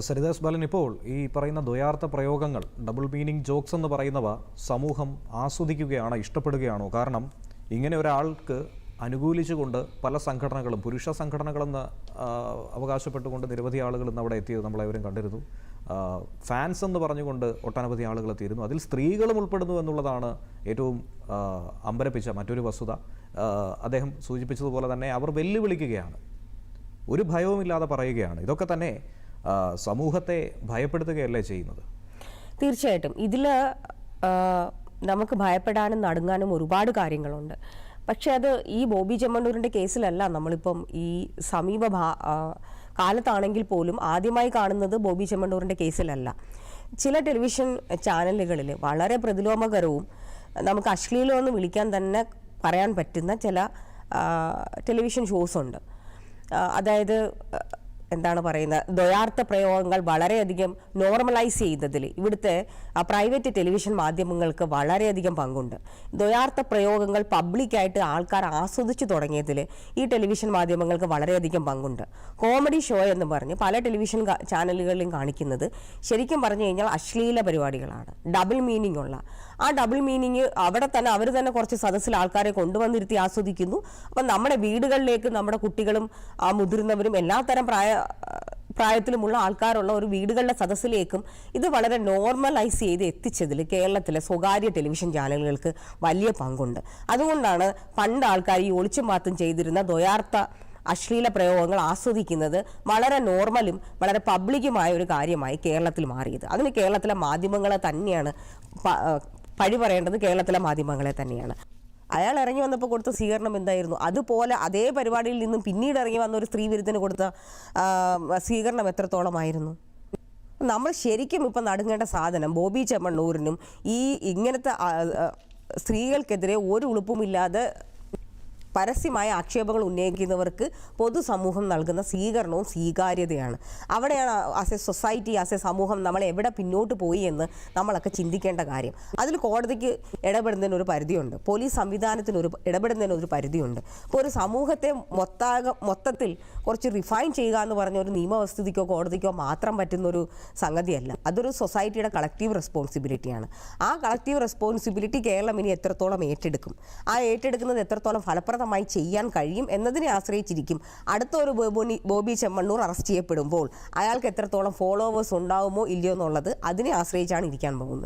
സരിദാസ് ബാലൻ ഇപ്പോൾ ഈ പറയുന്ന ദ്വയാർത്ഥ പ്രയോഗങ്ങൾ ഡബിൾ മീനിങ് ജോക്സ് എന്ന് പറയുന്നവ സമൂഹം ആസ്വദിക്കുകയാണോ ഇഷ്ടപ്പെടുകയാണോ? കാരണം ഇങ്ങനെ ഒരാൾക്ക് അനുകൂലിച്ചുകൊണ്ട് പല സംഘടനകളും പുരുഷ സംഘടനകളെന്ന് അവകാശപ്പെട്ടുകൊണ്ട് നിരവധി ആളുകൾ ഇന്ന് അവിടെ എത്തിയത് നമ്മളെവരും കണ്ടിരുന്നു. ഫാൻസ് എന്ന് പറഞ്ഞുകൊണ്ട് ഒട്ടനവധി ആളുകൾ എത്തിയിരുന്നു. അതിൽ സ്ത്രീകളും ഉൾപ്പെടുന്നു എന്നുള്ളതാണ് ഏറ്റവും അമ്പരപ്പിച്ച മറ്റൊരു വസ്തുത. അദ്ദേഹം സൂചിപ്പിച്ചതുപോലെ തന്നെ അവർ വെല്ലുവിളിക്കുകയാണ്. ഒരു ഭയവുമില്ലാതെ പറയുകയാണ്. ഇതൊക്കെ തന്നെ സമൂഹത്തെ ഭയപ്പെടുത്തുകയല്ലേ ചെയ്യുന്നത്? തീർച്ചയായിട്ടും. ഇതിൽ നമുക്ക് ഭയപ്പെടാനും നടുങ്ങാനും ഒരുപാട് കാര്യങ്ങളുണ്ട്. പക്ഷെ അത് ഈ ബോബി ചെമ്മണ്ണൂരിന്റെ കേസിലല്ല. നമ്മളിപ്പം ഈ സമീപ കാലത്താണെങ്കിൽ പോലും ആദ്യമായി കാണുന്നത് ബോബി ചെമ്മണ്ണൂരിന്റെ കേസിലല്ല. ചില ടെലിവിഷൻ ചാനലുകളിൽ വളരെ പ്രതിലോമകരവും നമുക്ക് അശ്ലീലമെന്ന് വിളിക്കാൻ തന്നെ പറയാൻ പറ്റുന്ന ചില ടെലിവിഷൻ ഷോസ് ഉണ്ട് അതായത് എന്താണ് പറയുന്നത്? ദ്വയാർത്ഥ പ്രയോഗങ്ങൾ വളരെയധികം നോർമലൈസ് ചെയ്യുന്നതിൽ ഇവിടുത്തെ പ്രൈവറ്റ് ടെലിവിഷൻ മാധ്യമങ്ങൾക്ക് വളരെയധികം പങ്കുണ്ട്. ദ്വയാർത്ഥ പ്രയോഗങ്ങൾ പബ്ലിക്കായിട്ട് ആൾക്കാർ ആസ്വദിച്ചു തുടങ്ങിയതിൽ ഈ ടെലിവിഷൻ മാധ്യമങ്ങൾക്ക് വളരെയധികം പങ്കുണ്ട്. കോമഡി ഷോ എന്ന് പറഞ്ഞ് പല ടെലിവിഷൻ ചാനലുകളിലും കാണിക്കുന്നത് ശരിക്കും പറഞ്ഞു കഴിഞ്ഞാൽ അശ്ലീല പരിപാടികളാണ്. ഡബിൾ മീനിങ് ഉള്ള. ആ ഡബിൾ മീനിങ് അവിടെ തന്നെ അവർ തന്നെ കുറച്ച് സദസ്സിൽ ആൾക്കാരെ കൊണ്ടുവന്നിരുത്തി ആസ്വദിക്കുന്നു. അപ്പം നമ്മുടെ വീടുകളിലേക്ക് നമ്മുടെ കുട്ടികളും ആ മുതിർന്നവരും എല്ലാത്തരം പ്രായ പ്രായത്തിലുമുള്ള ആൾക്കാരുള്ള ഒരു വീടുകളുടെ സദസ്സിലേക്കും ഇത് വളരെ നോർമലൈസ് ചെയ്ത് എത്തിച്ചതിൽ കേരളത്തിലെ സ്വകാര്യ ടെലിവിഷൻ ചാനലുകൾക്ക് വലിയ പങ്കുണ്ട്. അതുകൊണ്ടാണ് പണ്ട് ആൾക്കാർ ഈ ഒളിച്ചു മാത്രം ചെയ്തിരുന്ന ദ്വയാർത്ഥ അശ്ലീല പ്രയോഗങ്ങൾ ആസ്വദിക്കുന്നത് വളരെ നോർമലും വളരെ പബ്ലിക്കുമായ ഒരു കാര്യമായി കേരളത്തിൽ മാറിയത്. അതിന് കേരളത്തിലെ മാധ്യമങ്ങളെ തന്നെയാണ് പഴി പറയേണ്ടത് കേരളത്തിലെ മാധ്യമങ്ങളെ തന്നെയാണ്. അയാൾ ഇറങ്ങി വന്നപ്പോൾ കൊടുത്ത സ്വീകരണം എന്തായിരുന്നു? അതുപോലെ അതേ പരിപാടിയിൽ നിന്നും പിന്നീട് ഇറങ്ങി വന്ന ഒരു സ്ത്രീ വിരുദ്ധന് കൊടുത്ത സ്വീകരണം എത്രത്തോളമായിരുന്നു? നമ്മൾ ശരിക്കും ഇപ്പം നടുങ്ങേണ്ട സാധനം ബോബി ചെമ്മണ്ണൂരിനും ഈ ഇങ്ങനത്തെ സ്ത്രീകൾക്കെതിരെ ഒരു ഉളുപ്പുമില്ലാതെ പരസ്യമായ ആക്ഷേപങ്ങൾ ഉന്നയിക്കുന്നവർക്ക് പൊതുസമൂഹം നൽകുന്ന സ്വീകരണവും സ്വീകാര്യതയാണ്. അവിടെയാണ് as a society as a സമൂഹം നമ്മൾ എവിടെ പിന്നോട്ട് പോയി എന്ന് നമ്മളൊക്കെ ചിന്തിക്കേണ്ട കാര്യം. അതിൽ കോടതിക്ക് ഇടപെടുന്നതിന് ഒരു പരിധിയുണ്ട്. പോലീസ് സംവിധാനത്തിന് ഒരു ഇടപെടുന്നതിന് ഒരു പരിധിയുണ്ട്. അപ്പോൾ ഒരു സമൂഹത്തെ മൊത്താക മൊത്തത്തിൽ കുറച്ച് റിഫൈൻ ചെയ്യുക എന്ന് പറഞ്ഞ ഒരു നിയമവസ്തുതിക്കോ കോടതിക്കോ മാത്രം പറ്റുന്ന ഒരു സംഗതിയല്ല. അതൊരു സൊസൈറ്റിയുടെ കളക്റ്റീവ് റെസ്പോൺസിബിലിറ്റിയാണ് ആ കളക്റ്റീവ് റെസ്പോൺസിബിലിറ്റി കേരളം ഇനി എത്രത്തോളം ഏറ്റെടുക്കും? ആ ഏറ്റെടുക്കുന്നത് എത്രത്തോളം ഫലപ്രദമായി ചെയ്യാൻ കഴിയും എന്നതിനെ ആശ്രയിച്ചിരിക്കും. അടുത്ത ഒരു ബോബി ബോബി ചെമ്മണ്ണൂർ അറസ്റ്റ് ചെയ്യപ്പെടുമ്പോൾ അയാൾക്ക് എത്രത്തോളം ഫോളോവേഴ്സ് ഉണ്ടാവുമോ ഇല്ലയോ എന്നുള്ളത് അതിനെ ആശ്രയിച്ചാണ് ഇരിക്കാൻ പോകുന്നത്.